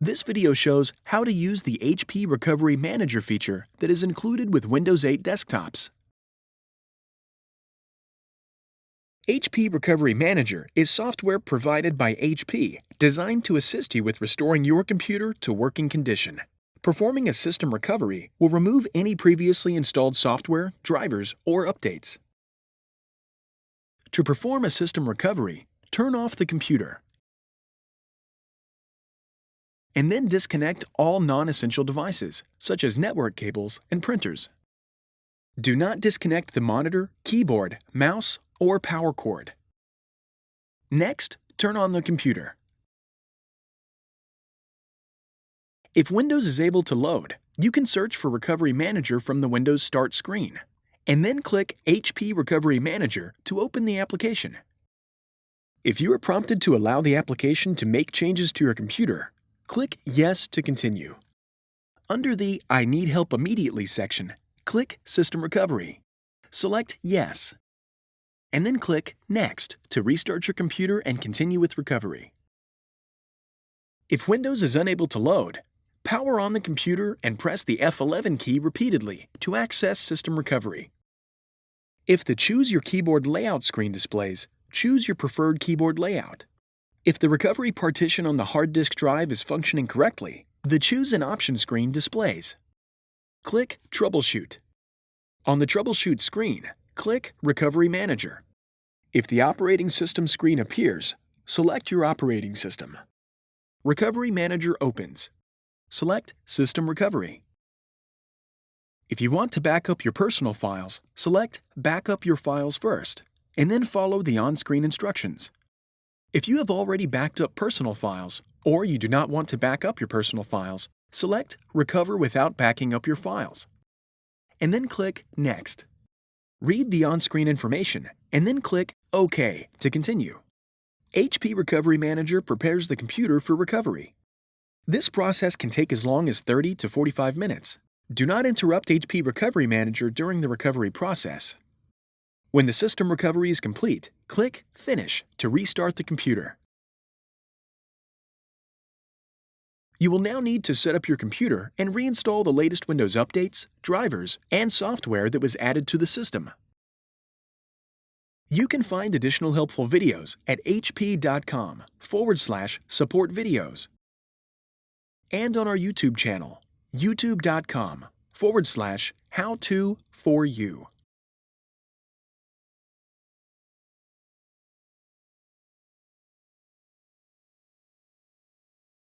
This video shows how to use the HP Recovery Manager feature that is included with Windows 8 desktops. HP Recovery Manager is software provided by HP designed to assist you with restoring your computer to working condition. Performing a system recovery will remove any previously installed software, drivers, or updates. To perform a system recovery, turn off the computer and then disconnect all non-essential devices, such as network cables and printers. Do not disconnect the monitor, keyboard, mouse, or power cord. Next, turn on the computer. If Windows is able to load, you can search for Recovery Manager from the Windows Start screen, and then click HP Recovery Manager to open the application. If you are prompted to allow the application to make changes to your computer, click Yes to continue. Under the I Need Help Immediately section, click System Recovery. Select Yes, and then click Next to restart your computer and continue with recovery. If Windows is unable to load, power on the computer and press the F11 key repeatedly to access system recovery. If the Choose Your Keyboard Layout screen displays, choose your preferred keyboard layout. If the recovery partition on the hard disk drive is functioning correctly, the Choose an Option screen displays. Click Troubleshoot. On the Troubleshoot screen, click Recovery Manager. If the operating system screen appears, select your operating system. Recovery Manager opens. Select System Recovery. If you want to back up your personal files, select Backup your files first, and then follow the on-screen instructions. If you have already backed up personal files, or you do not want to back up your personal files, select Recover without backing up your files. And then click Next. Read the on-screen information, and then click OK to continue. HP Recovery Manager prepares the computer for recovery. This process can take as long as 30 to 45 minutes. Do not interrupt HP Recovery Manager during the recovery process. When the system recovery is complete, click Finish to restart the computer. You will now need to set up your computer and reinstall the latest Windows updates, drivers, and software that was added to the system. You can find additional helpful videos at hp.com forward slash support videos and on our YouTube channel, youtube.com forward slash how to for you.